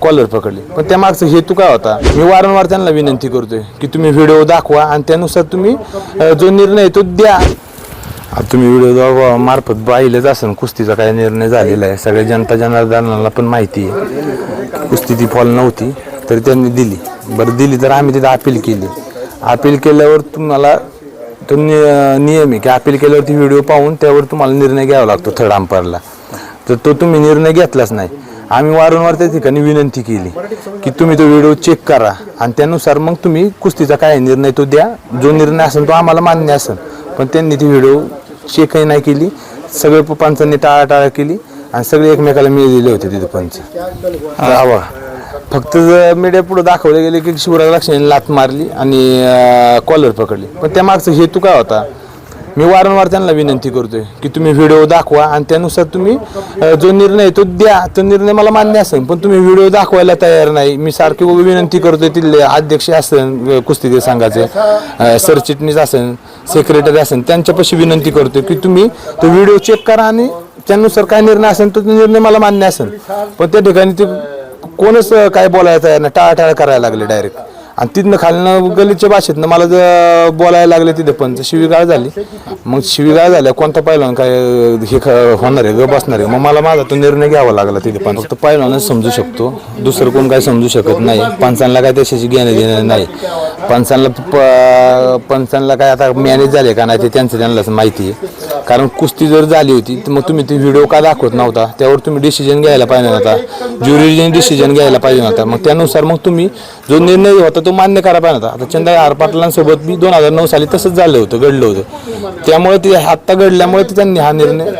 Collar पकडली. पण त्या मागचा हेतू काय होता? मी वारंवार त्यांना विनंती करतोय की तुम्ही व्हिडिओ दाखवा आणि त्यानुसार तुम्ही जो निर्णय आहे तो द्या. आता तुम्ही व्हिडिओ मार्फत पाहिलेच असेल कुस्तीचा काय निर्णय झालेला आहे. सगळ्या जनता जनार्दनाला पण माहिती आहे. कुस्ती ती फॉल नव्हती तर त्यांनी दिली. बरं दिली तर आम्ही तिथे अपील केली. अपील केल्यावर तुम्हाला तो नियम आहे की अपील केल्यावरती व्हिडिओ पाहून त्यावर तुम्हाला निर्णय घ्यावा लागतो थर्ड अंपायरला तर तो तुम्ही निर्णय घेतलाच नाही. आम्ही वारंवार त्या ठिकाणी विनंती केली की तुम्ही तो व्हिडिओ चेक करा. आणि त्यानुसार मग तुम्ही कुस्तीचा काय निर्णय तो द्या. जो निर्णय असेल तो आम्हाला मान्य असेल. पण त्यांनी ती व्हिडिओ चेकही नाही केली. सगळे प- पंचांनी टाळाटाळ केली. आणि सगळे एकमेकाला मिळलेले होते तिथे पंच हवा फक्त मीडिया पुढे दाखवले गेले की शिवराज लक्ष्मीने लात मारली आणि कॉलर पकडली. पण त्या मागचा हेतू काय होता? मी वारंवार त्यांना विनंती करतोय की तुम्ही व्हिडिओ दाखवा आणि त्यानुसार तुम्ही जो निर्णय आहे तो द्या. तो निर्णय मला मान्य असेल पण तुम्ही व्हिडिओ दाखवायला तयार नाही. मी सारखी विनंती करतोय तिथले अध्यक्ष असेल कुस्तीगीर संघाचे सरचिटणीस असेल सेक्रेटरी असेल त्यांच्यापाशी विनंती करतोय की तुम्ही तो व्हिडिओ चेक करा आणि त्यानुसार काय निर्णय असेल तो निर्णय मला मान्य असेल. पण त्या ठिकाणी ते कोणच काय बोलायला तयार नाही. टाळाटाळ करायला लागले डायरेक्ट आणि तिथनं खालनं गलीच्या भाषेतनं मला जर बोलायला लागले तिथे पण तर शिवीगाळ झाली. मग शिवीगाळ झाल्या कोणता पाहिलं काय हे ख- होणार आहे ग बसणार आहे? मग मला माझा तो निर्णय घ्यावा लागला तिथे पण. फक्त पहिलवानच समजू शकतो. दुसरं कोण काय समजू शकत नाही. पंचांना काय त्याच्याशी घेणं देणं नाही. पंचांना प- पंचांना काय आता मॅनेज झाले का नाही ते त्यांचं त्यांनाच माहिती आहे. कारण कुस्ती जर झाली होती तर मग तुम्ही ते व्हिडिओ का दाखवत नव्हता? त्यावर तुम्ही डिसिजन घ्यायला पाहिजे नव्हता. ज्युरीने डिसिजन घ्यायला पाहिजे नव्हता. मग त्यानुसार मग तुम्ही जो निर्णय होता तो तो मान्य करा पाहिजे होता. आता चंदा आर पाटलांसोबत मी दोन हजार नऊ साली तसंच झालं होतं घडलं होतं. त्यामुळे ते आत्ता घडल्यामुळे ते त्यांनी हा निर्णय